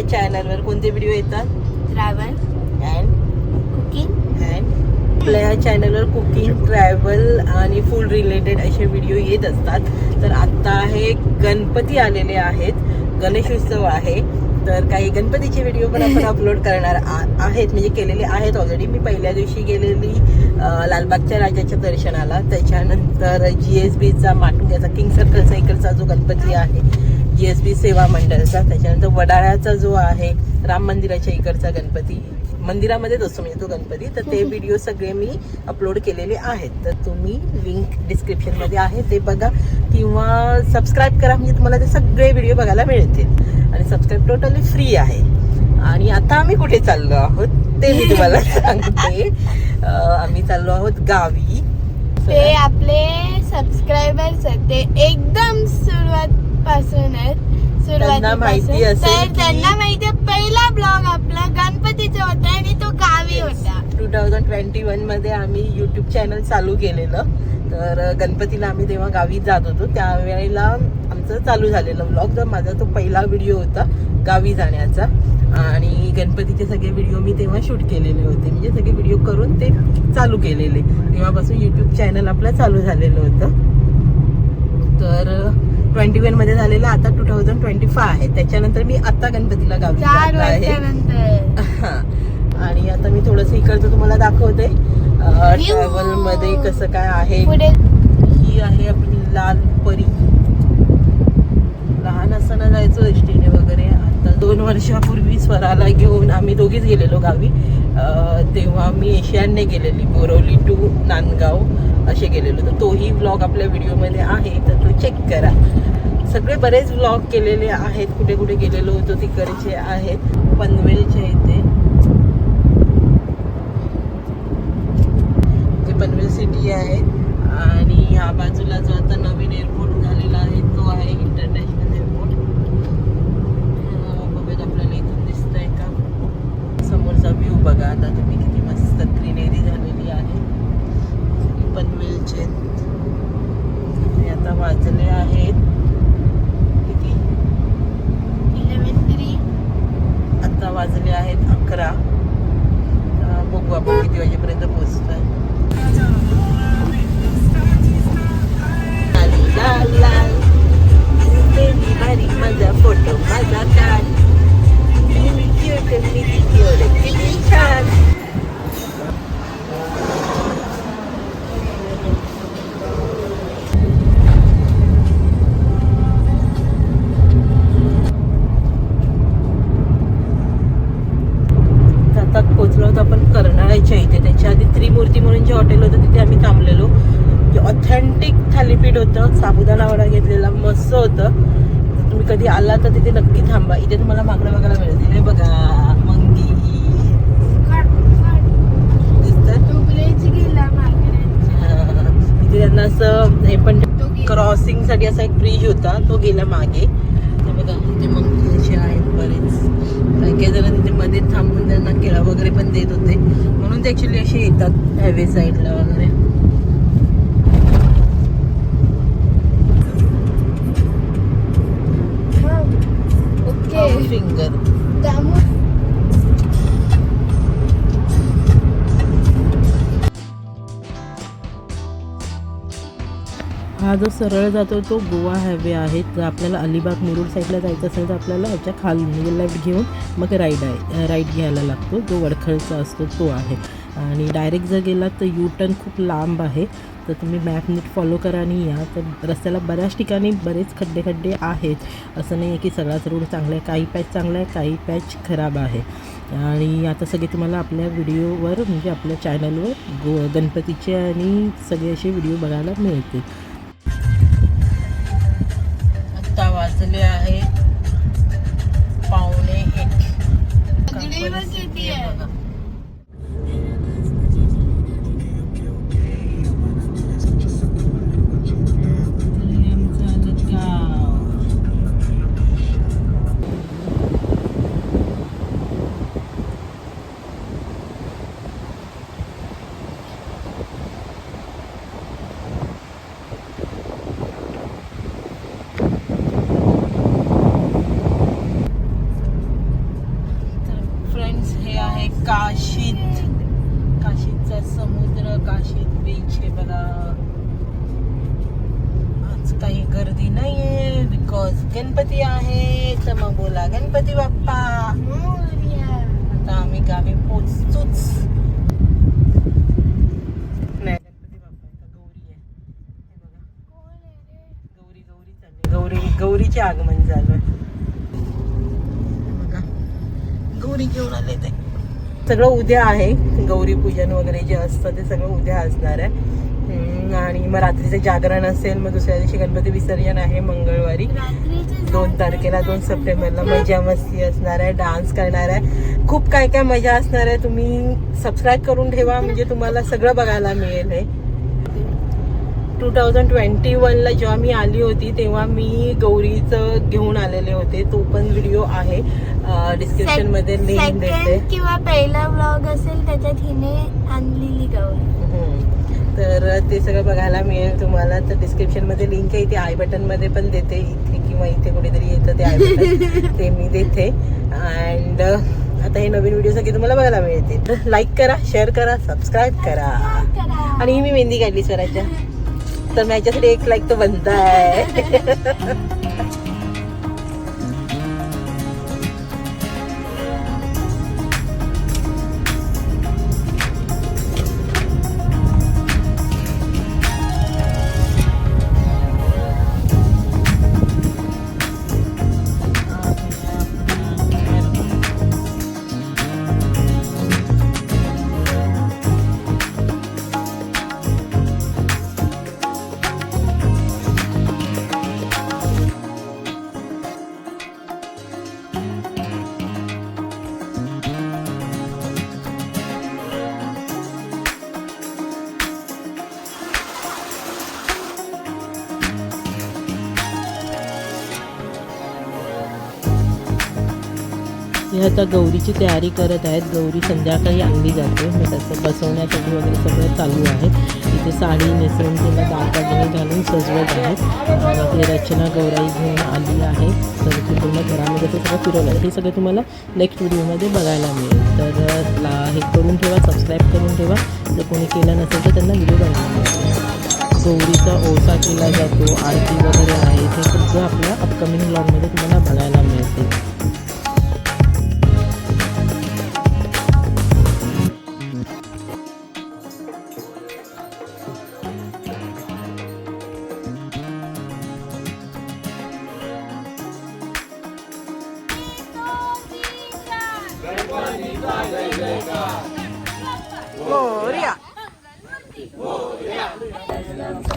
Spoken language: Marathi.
कोणते व्हिडिओ येतात? ट्रॅव्हल अँड कुकिंग अँड आपल्या या चॅनलवर कुकिंग ट्रॅव्हल आणि फूड रिलेटेड असे व्हिडिओ येत असतात. तर आता हे गणपती आलेले आहेत. गणेश उत्सव आहे. तर काही गणपतीचे व्हिडिओ पण आपण अपलोड करणार आहेत. म्हणजे केलेले आहेत ऑलरेडी मी पहिल्या दिवशी गेलेली लालबागच्या राजाच्या दर्शनाला. त्याच्यानंतर जी एस बीचा माटुंग्याचा किंग सर्कलचा इकडचा जो गणपती आहे एस बी सेवा मंडळचा. त्याच्यानंतर वडाळ्याचा जो आहे राम मंदिराच्या इकडचा गणपती. मंदिरामध्येच असतो म्हणजे तो गणपती. तर ते व्हिडिओ सगळे मी अपलोड केलेले आहेत. तर तुम्ही लिंक डिस्क्रिप्शनमध्ये आहे ते बघा. किंवा सबस्क्राईब करा म्हणजे तुम्हाला ते सगळे व्हिडिओ बघायला मिळतील. आणि सबस्क्राईब टोटली फ्री आहे. आणि आता आम्ही कुठे चाललो आहोत ते मी तुम्हाला सांगते. आम्ही चाललो आहोत गावी. ते आपले सबस्क्रायबर्स आहेत. ते एकदम सुरुवात पासून आहेत माहिती असेल त्यांना माहिती पहिला ब्लॉग आपला गणपतीचा होता आणि तो गावी होता. टू थाउजंड ट्वेंटी वनमध्ये आम्ही युट्यूब चॅनल चालू केलेलं. तर गणपतीला आम्ही तेव्हा गावी जात होतो. त्यावेळेला आमचं चालू झालेलं व्लॉग तर माझा तो पहिला व्हिडिओ होता गावी जाण्याचा. आणि गणपतीचे सगळे व्हिडिओ मी तेव्हा शूट केलेले होते. म्हणजे सगळे व्हिडिओ करून ते चालू केलेले. तेव्हापासून युट्यूब चॅनल आपलं चालू झालेलं होतं. तर ट्वेंटी वनमध्ये झालेलं आता टू थाउजंड ट्वेंटी फाय आहे. त्याच्यानंतर मी आता गणपतीला गावी जात आहे. आणि आता मी थोडस इकडचं तुम्हाला दाखवते. ट्रॅव्हलमध्ये कसं काय आहे. ही आहे आपली लाल परी. लहान असताना जायचो एसटीने वगैरे. आता दोन वर्षापूर्वी स्वराला घेऊन आम्ही दोघीच गेलेलो गावी. तेव्हा मी एशियानने गेलेली बोरवली टू नांदगाव असे गेलेलो तर तोही ब्लॉग आपल्या व्हिडिओमध्ये आहे तर तो चेक करा. सगळे बरेच ब्लॉग केलेले आहेत कुठे कुठे गेलेलो होतो तिकडचे आहेत. पनवेलचे इथे जे पनवेल सिटी आहे. आणि ह्या बाजूला पोहोचलो होतो आपण कर्नाळ्याच्या इथे. त्याच्या आधी त्रिमूर्ती म्हणून जे हॉटेल होतं तिथे आम्ही थांबलेलो. जे ऑथेंटिक थालीपीठ होतं साबुदाणा वडा घेतलेला मस्त होतं. तुम्ही कधी आला तर तिथे नक्की थांबा. इथे तुम्हाला मागणं बघायला मिळतील. बघा मंगी. तिथे त्यांना असं हे पण तो गेला. क्रॉसिंगसाठी असा एक ब्रिज होता. तो गेला मागे. ते बघा असे आहेत बरेच. काही जण केळा वगैरे पण देत होते. म्हणून ते ऍक्च्युली असे येतात हायवे साईडला वगैरे. ओके फिंगर जो सरळ जातो तो गोवा हायवे आहे जर आपल्याला अलिबाग मुरुड साईडला जायचं असेल तर आपल्याला ह्याच्या खाली म्हणजे लेफ्ट घेऊन मग राईट आहे राईट घ्यायला लागतो. जो वडखळचा असतो तो आहे. आणि डायरेक्ट जर गेलात तर यू टर्न खूप लांब आहे. तर तुम्ही मॅप नीट फॉलो करा आणि या. तर रस्त्याला बऱ्याच ठिकाणी बरेच खड्डे खड्डे आहेत. असं नाही आहे की सगळाच रोड चांगला आहे काही पॅच चांगला आहे काही पॅच खराब आहे. आणि आता सगळे तुम्हाला आपल्या व्हिडिओवर म्हणजे आपल्या चॅनलवर गो गणपतीचे आणि सगळे असे व्हिडिओ बघायला मिळतील. गणपती आहे तर मग बोला गणपती बाप्पा. आता आम्ही गावी पोचतोच. नाही गणपती बाप्पा गौरी आहे. गौरी गौरी चालली. गौरी गौरीचे आगमन झालं बघा. गौरी घेऊन आले ते. सगळं उद्या आहे. गौरी पूजन वगैरे जे असतं ते सगळं उद्या असणार आहे. आणि मग रात्रीचं जागरण असेल मग दुसऱ्या दिवशी गणपती विसर्जन आहे मंगळवारी. दोन तारखेला दोन सप्टेंबरला मजा मस्ती असणार आहे डान्स करणार आहे. खूप काय काय मजा असणार आहे तुम्ही सबस्क्राईब करून ठेवा म्हणजे तुम्हाला सगळं बघायला मिळेल हे. टू थाउजंड ट्वेंटी वनला जेव्हा मी आली होती तेव्हा मी गौरीचं घेऊन आलेले होते. तो पण व्हिडिओ आहे. डिस्क्रिप्शनमध्ये लिंक देते. किंवा पहिला व्लॉग असेल त्याच्यात हिने आणलेली गौरी. तर ते सगळं बघायला मिळेल तुम्हाला. तर डिस्क्रिप्शनमध्ये लिंक आहे इथे आय बटनमध्ये पण देते. इथे किंवा इथे कुठेतरी येतं ते आय बटन ते मी देते. अँड आता हे नवीन व्हिडिओ सगळे तुम्हाला बघायला मिळतील. लाईक करा शेअर करा सबस्क्राईब करा. आणि ही मी मेहंदी काढली स्वराच्या तर मी याच्यासाठी एक लाईक तो बनता मी हे आता गौरीची तयारी करत आहेत. गौरी संध्याकाळी आणली जाते. मग त्याचं बसवण्यासाठी वगैरे सगळं चालू आहे. इथे साडी नेसवून तिला दागदागिने घालून सजवत आहेत. आणि ती रचना गौराई घेऊन आली आहे. तर ती पूर्ण घरामध्ये ते सगळं फिरवलं आहे. हे सगळं तुम्हाला नेक्स्ट व्हिडिओमध्ये बघायला मिळेल. तर ला हे करून ठेवा सबस्क्राईब करून ठेवा. जर कोणी केलं नसेल तर त्यांना व्हिडिओ बघायला मिळेल. गौरीचा ओसा केला जातो आरती वगैरे आहे. हे सगळं आपल्या अपकमिंग ब्लॉगमध्ये तुम्हाला बघायला मिळेल. Yeah.